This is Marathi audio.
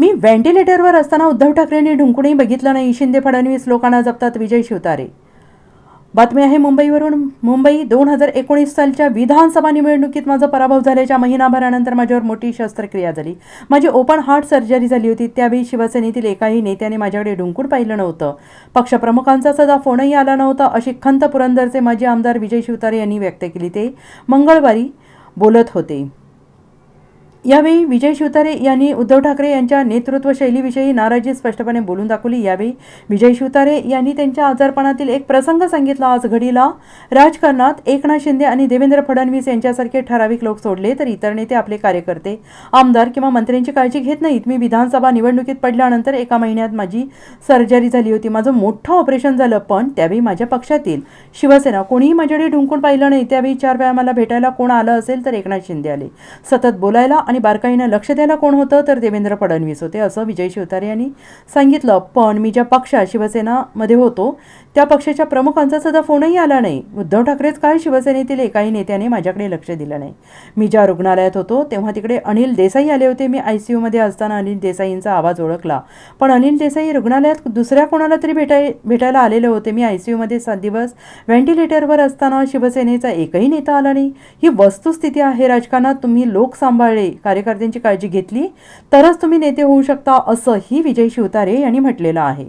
मी व्हेंटिलेटरवर असताना उद्धव ठाकरेंनी ढुंकूनही बघितलं नाही. शिंदे फडणवीस लोकांना जपतात विजय शिवतारे. बातमी आहे मुंबईवरून. मुंबई दोन हजार एकोणीस सालच्या विधानसभा निवडणुकीत माझा पराभव झाल्याच्या महिनाभरानंतर माझ्यावर मोठी शस्त्रक्रिया झाली. माझी ओपन हार्ट सर्जरी झाली होती. त्यावेळी शिवसेनेतील एकाही नेत्याने माझ्याकडे ढुंकून पाहिलं नव्हतं. पक्षप्रमुखांचा सदा फोनही आला नव्हता. अशी खंत पुरंदरचे माजी आमदार विजय शिवतारे यांनी व्यक्त केली ते मंगळवारी बोलत होते. यावेळी विजय शिवतारे यांनी उद्धव ठाकरे यांच्या नेतृत्व शैलीविषयी नाराजी स्पष्टपणे बोलून दाखवली. यावेळी विजय शिवतारे यांनी त्यांच्या आजारपणातील एक प्रसंग सांगितला. आज घडीला राजकारणात एकनाथ शिंदे आणि देवेंद्र फडणवीस यांच्यासारखे ठराविक लोक सोडले तर इतर नेते आपले कार्यकर्ते आमदार किंवा मंत्र्यांची काळजी घेत नाहीत. मी विधानसभा निवडणुकीत पडल्यानंतर एका महिन्यात माझी सर्जरी झाली होती. माझं मोठं ऑपरेशन झालं पण त्यावेळी माझ्या पक्षातील शिवसेना कोणीही माझ्याकडे ढुंकून पाहिलं नाही. त्यावेळी चार वेळा मला भेटायला कोण आलं असेल तर एकनाथ शिंदे आले. सतत बोलायला आणि बारकाईनं लक्ष द्यायला कोण होतं? तर देवेंद्र फडणवीस होते असं विजय शिवतारे यांनी सांगितलं. पण मी ज्या पक्षात शिवसेनामध्ये होतो त्या पक्षाच्या प्रमुखांचा सुद्धा फोनही आला नाही. उद्धव ठाकरेच काय शिवसेनेतील एकाही नेत्याने माझ्याकडे लक्ष दिलं नाही. मी ज्या रुग्णालयात होतो तेव्हा तिकडे अनिल देसाई आले होते. मी आय सी यूमध्ये असताना अनिल देसाईंचा आवाज ओळखला. पण अनिल देसाई रुग्णालयात दुसऱ्या कोणाला तरी भेटाय भेटायला आलेले होते. मी आय सी यूमध्ये सात दिवस व्हेंटिलेटरवर असताना शिवसेनेचा एकही नेता आला नाही. ही वस्तुस्थिती आहे राजकारणात. तुम्ही लोक सांभाळले कार्यकर्त्यांची काळजी घेतली तरच तुम्ही नेते होऊ शकता असंही विजय शिवतारे यांनी म्हटलेलं आहे.